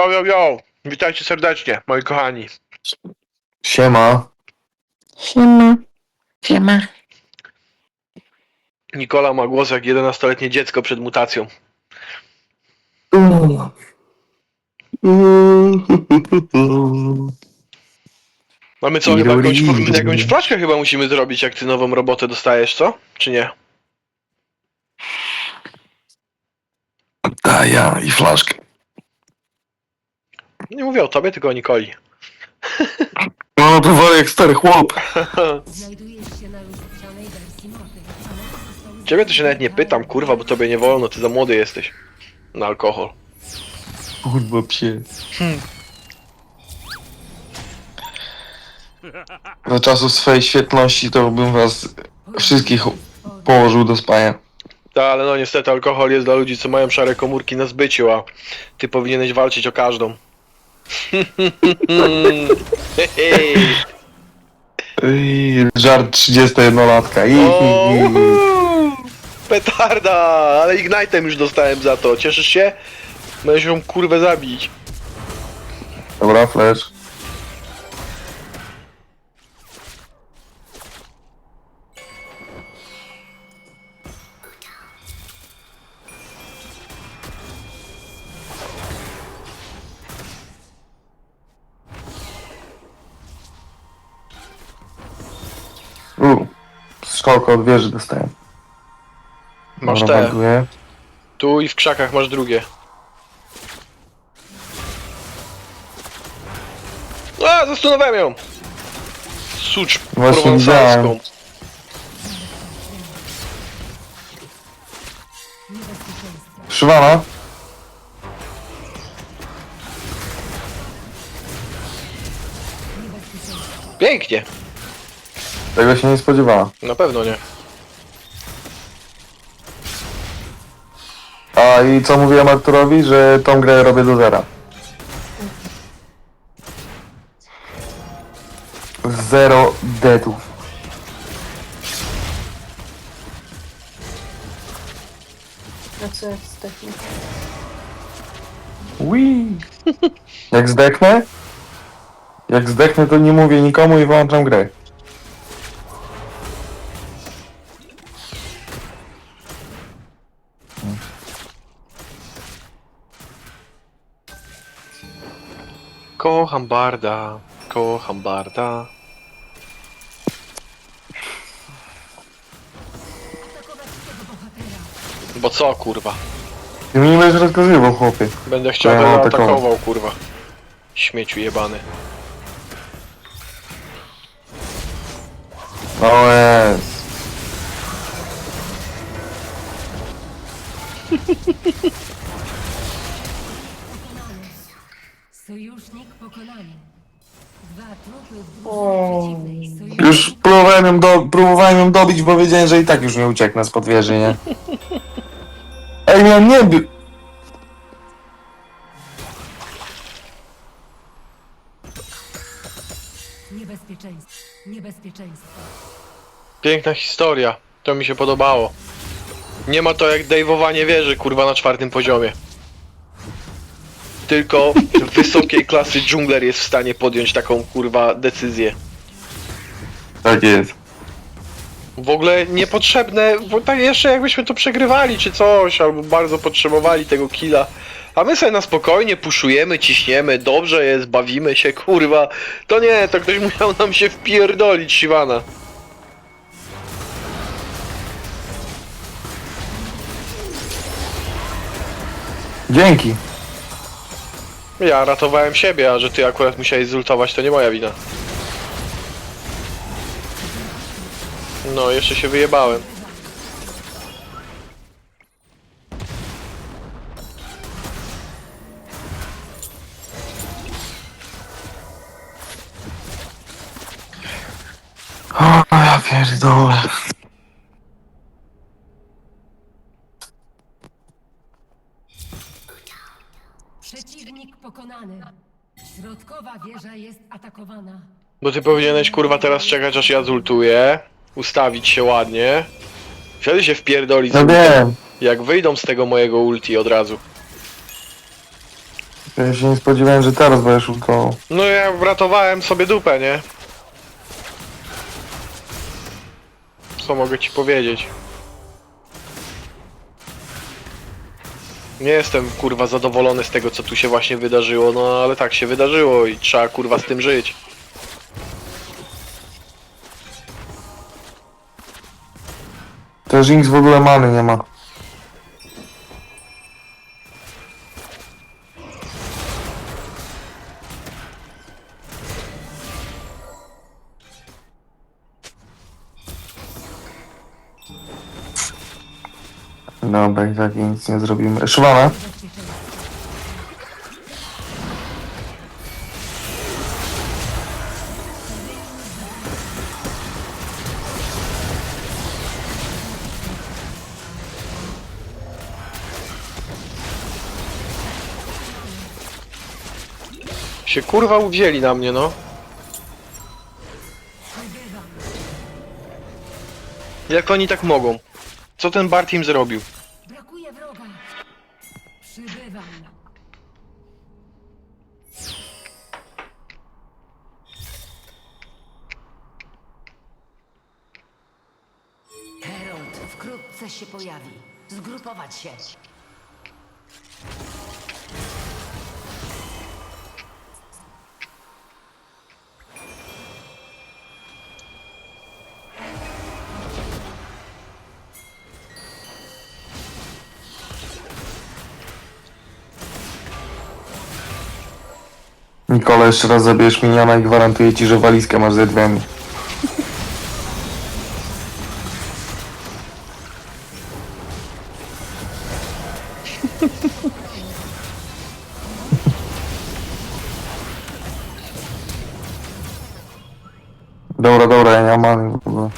Yo, yo, yo! Witajcie serdecznie, moi kochani. Siema. Siema. Siema. Nikola ma głos jak 11-letnie dziecko przed mutacją. Mamy co, chyba jakąś, jakąś flaszkę chyba musimy zrobić, jak ty nową robotę dostajesz, co? Czy nie? A ja i flaszkę. Nie mówię o tobie, tylko o Nikoli. No to jak stary chłop. Znajdujesz się na lustrzanej wersji mapy. Aneks został Ciebie to się nawet nie pytam, kurwa, bo tobie nie wolno, ty za młody jesteś. Na alkohol. Kurwa psie. Za czasów swojej świetności to bym was wszystkich położył do spania. Tak, ale no niestety alkohol jest dla ludzi, co mają szare komórki na zbyciu, a ty powinieneś walczyć o każdą. Ej, żart 31-latka. I, O, i, i. uhu! Petarda! Ale Ignite'em już dostałem za to. Cieszysz się? Będziesz ją kurwę zabić. Dobra, flash. U, strzałkę od wieży dostałem. Masz Dobra, te. Tu i w krzakach masz drugie. A, zastanowałem ją! Sucz Właśnie prowansalską. widziałem. Szywana? Pięknie. Tego się nie spodziewała. Na pewno nie. A i co mówiłem Arturowi, że tą grę robię do zera. Zero deadów. A co jak zdechnie? Wii. Jak zdechnę? Jak zdechnę to nie mówię nikomu i wyłączam grę. Kocham Barda. Kocham Barda. Bo co, kurwa? Ty mi nie będziesz rozkazywał, chłopie. Będę chciał, Ja będę atakował. atakował, kurwa. Śmieciu jebany. O jest. Sojusznik pokonany. Dwa trupy w O. drużynie przeciwnej. Sojusznik Już próbowałem ją, do, próbowałem ją dobić, bo wiedziałem, że i tak już nie ucieknę z wieży, nie? Ej, miałem nie by... Niebezpieczeństwo. Niebezpieczeństwo. Piękna historia. To mi się podobało. Nie ma to jak dejwowanie wieży, kurwa, na czwartym poziomie. Tylko wysokiej klasy dżungler jest w stanie podjąć taką, kurwa, decyzję. Tak jest. W ogóle niepotrzebne, bo tak jeszcze jakbyśmy to przegrywali czy coś, albo bardzo potrzebowali tego killa. A my sobie na spokojnie puszujemy, ciśniemy, dobrze jest, bawimy się, kurwa. To nie, to ktoś musiał nam się wpierdolić, Siwana. Dzięki. Ja ratowałem siebie, a że ty akurat musiałeś zultować, to nie moja wina. No, jeszcze się wyjebałem. Przeciwnik pokonany. Środkowa wieża jest atakowana. Bo ty powinieneś kurwa teraz czekać aż ja zultuję, ustawić się ładnie, wtedy się wpierdolić z No wiem. Jak wyjdą z tego mojego ulti od razu. Ja się nie spodziewałem, że teraz będziesz ultował. No ja uratowałem sobie dupę, nie? Co mogę ci powiedzieć? Nie jestem kurwa zadowolony z tego co tu się właśnie wydarzyło, no ale tak się wydarzyło i trzeba kurwa z tym żyć. To Jinx w ogóle many nie ma. Dobra, i tak nic nie zrobimy. Szywana? Się kurwa uwzięli na mnie, no. Jak oni tak mogą? Co ten Bart im zrobił? Wkrótce się pojawi. Zgrupować się. Nikola, jeszcze raz zabierz miniona i gwarantuję ci, że walizkę masz ze drzwiami. Dobra, dobra, ja nie mam w ogóle.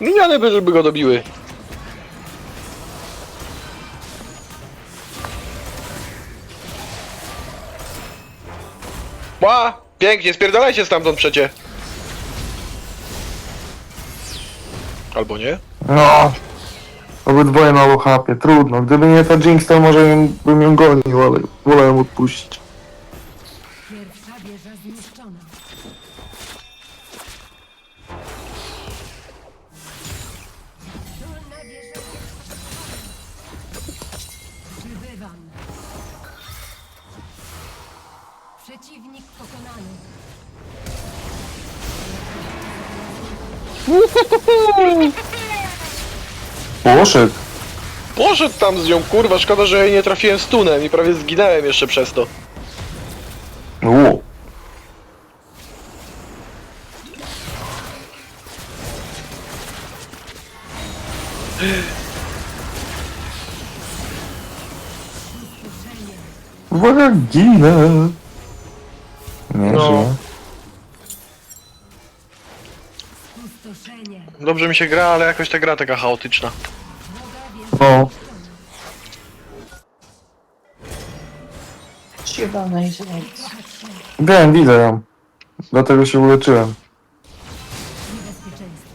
Miniony by, żeby go dobiły. Ła! Pięknie, spierdalajcie stamtąd przecie. Albo nie? No. Obydwoje na łachapie, trudno. Gdyby nie ta Jinx, to może ją, bym ją gonił, ale wolałem odpuścić. Pierwsza wieża zniszczona. Dolna wieża Przybywam. Przeciwnik pokonany. Poszedł. Poszedł tam z nią, kurwa, szkoda, że jej nie trafiłem stunem i prawie zginąłem jeszcze przez to. U. Uwaga, ginę. Nie No. żyję. Dobrze mi się gra, ale jakoś ta gra taka chaotyczna. No. Siwana i. Wiem, widzę ją. Dlatego się uleczyłem. niebezpieczeństwo.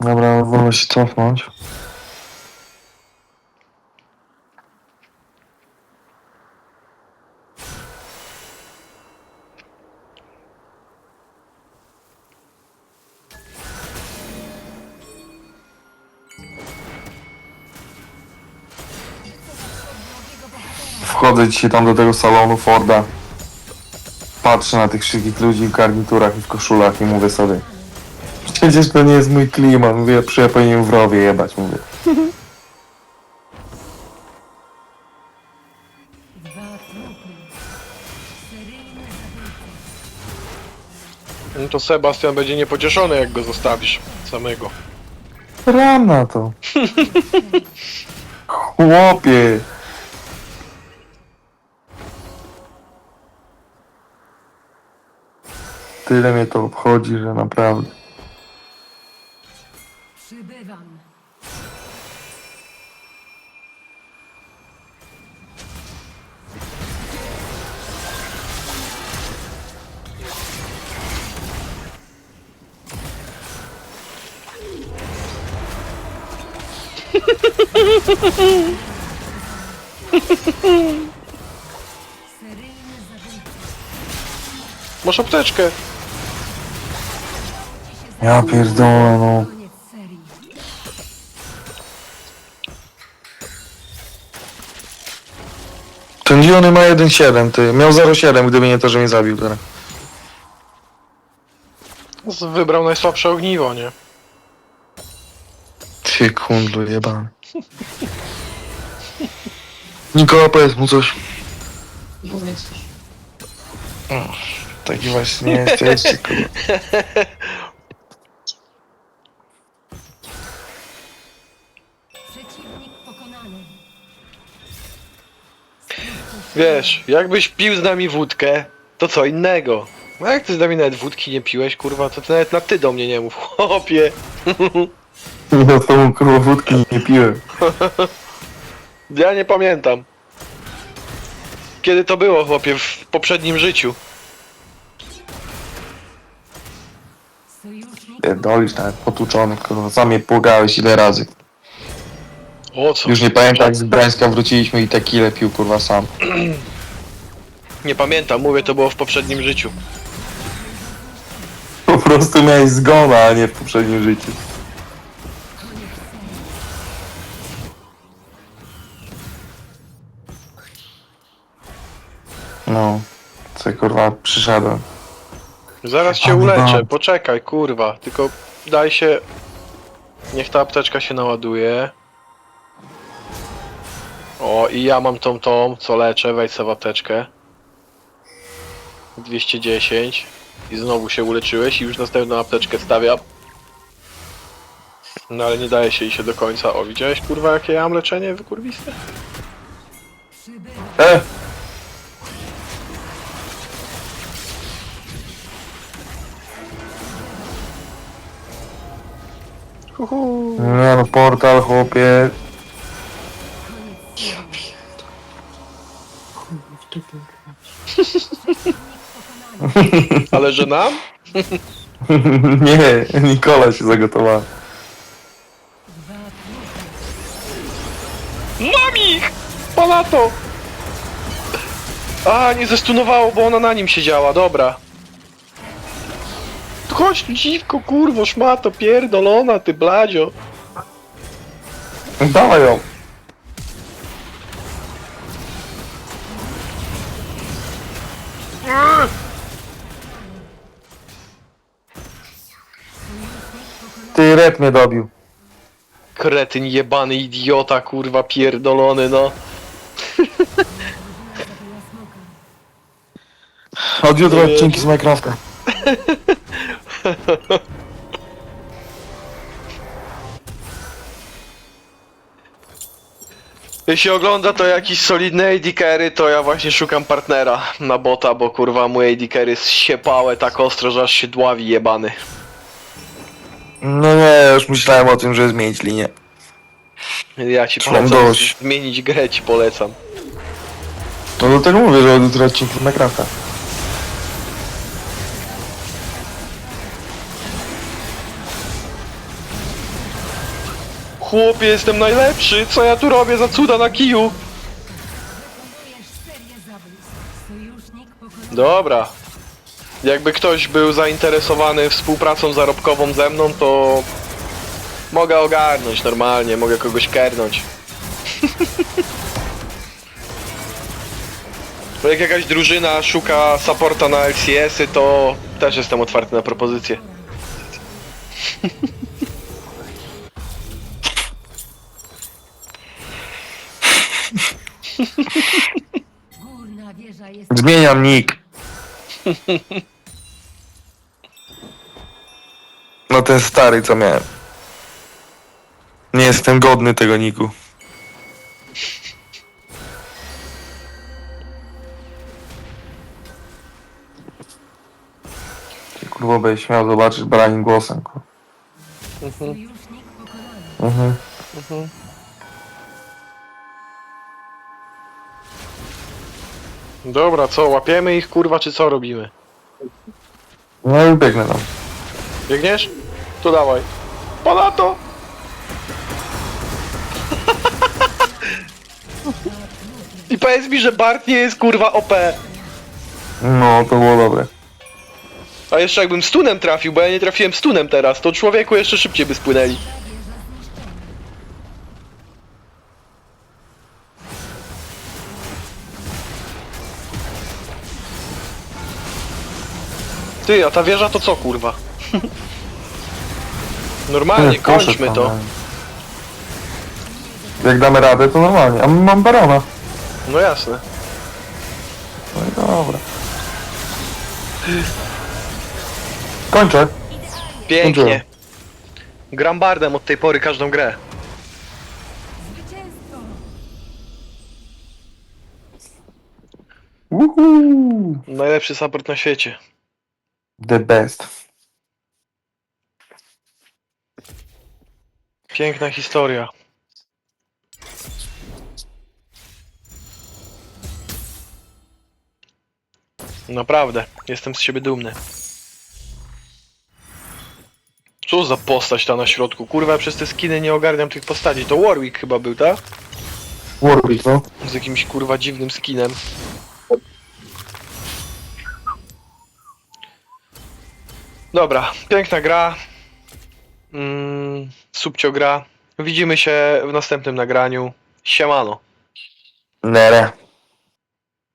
Dobra, wolę się cofnąć. Wchodzę dzisiaj tam do tego salonu Forda. Patrzę na tych wszystkich ludzi w garniturach i w koszulach i mówię sobie Przecież to nie jest mój klimat, mówię, ja powinienem w rowie jebać, mówię. No to Sebastian będzie niepocieszony, jak go zostawisz samego. Rana to. Chłopie. tyle mnie to obchodzi, że naprawdę. Przybywam. Masz apteczkę. Ja pierdolę, no. Koniec serii. Ten zielony ma 1,7, ty. Miał 0,7, gdyby nie to, że mnie zabił teraz. Z- Wybrał najsłabsze ogniwo, nie? Ty kundlu jebany. Nikola, powiedz mu coś. Taki właśnie nie jesteście, kurwa. Wiesz, jakbyś pił z nami wódkę, to co innego. No jak ty z nami nawet wódki nie piłeś, kurwa, to ty nawet na ty do mnie nie mów, chłopie. Ja tą kurwa wódki nie piłem. Ja nie pamiętam. Kiedy to było, chłopie, w poprzednim życiu. Pierdolisz nawet potłuczony, kurwa. Sam mnie pługałeś ile razy. O co? Już nie pamiętam jak z Gdańska wróciliśmy i tequilę pił, kurwa, sam. Nie pamiętam, mówię, to było w poprzednim życiu. Po prostu miałeś zgona, a nie w poprzednim życiu. No, co kurwa przyszedłem. Zaraz cię uleczę, poczekaj, kurwa. Tylko daj się... Niech ta apteczka się naładuje. O, i ja mam tą tą, co leczę, wejdź sobie w apteczkę. 210. I znowu się uleczyłeś i już następną apteczkę stawiam. No ale nie daje się i się do końca. O, widziałeś kurwa jakie ja mam leczenie wykurwiste? E! Uhu. Nie no, portal, chłopie. Ale że nam? nie, Nikola się zagotowała. Mam ich! Palato! A, nie zestunowało, bo ona na nim siedziała, dobra. Tu Chodź tu dziwko, kurwo, szmato, pierdolona, ty bladzio. Dawaj ją. Ty rep mnie dobił. Kretyn jebany, idiota, kurwa, pierdolony, no. Od jutra odcinki z Minecrafta. Jeśli ogląda to jakiś solidny AD carry, to ja właśnie szukam partnera na bota, bo kurwa mój AD carry siepałe tak ostro, że aż się dławi jebany. No nie, już myślałem o tym, żeby zmienić linię. Ja ci Mam polecam dość. zmienić grę, ci polecam. No do tego mówię, że od jutra odcinki Chłopie, jestem najlepszy, co ja tu robię za cuda na kiju? Dobra. Jakby ktoś był zainteresowany współpracą zarobkową ze mną, to mogę ogarnąć normalnie, mogę kogoś kernąć. Jak jakaś drużyna szuka supporta na LCS-y, to też jestem otwarty na propozycje. Górna wieża jest Zmieniam nick. No ten stary, co miałem. Nie jestem godny tego niku. Ty, Kurwa, byś śmiał zobaczyć branim głosem. kurwa. sojusznik pokonany. Mhm. Dobra, co, łapiemy ich kurwa, czy co robimy? No i biegnę tam. Biegniesz? To dawaj. Palato! I powiedz mi, że Bart nie jest kurwa OP. No, to było dobre. A jeszcze jakbym stunem trafił, bo ja nie trafiłem stunem teraz, to człowieku jeszcze szybciej by spłynęli. Ty, a ta wieża to co kurwa? Normalnie, kończmy to. Jak damy radę, to normalnie. A mam barona. No jasne. No i dobra. Kończę. Pięknie. Skończyłem. Gram bardem od tej pory każdą grę. Zwycięstwo! Woohoo! Najlepszy support na świecie. The best. Piękna historia. Naprawdę, jestem z siebie dumny. Co za postać ta na środku? Kurwa, przez te skiny nie ogarniam tych postaci. To Warwick chyba był, tak? Warwick, no. Z jakimś kurwa dziwnym skinem. Dobra, piękna gra. Mm, subcio gra. Widzimy się w następnym nagraniu. Siemano. Nere.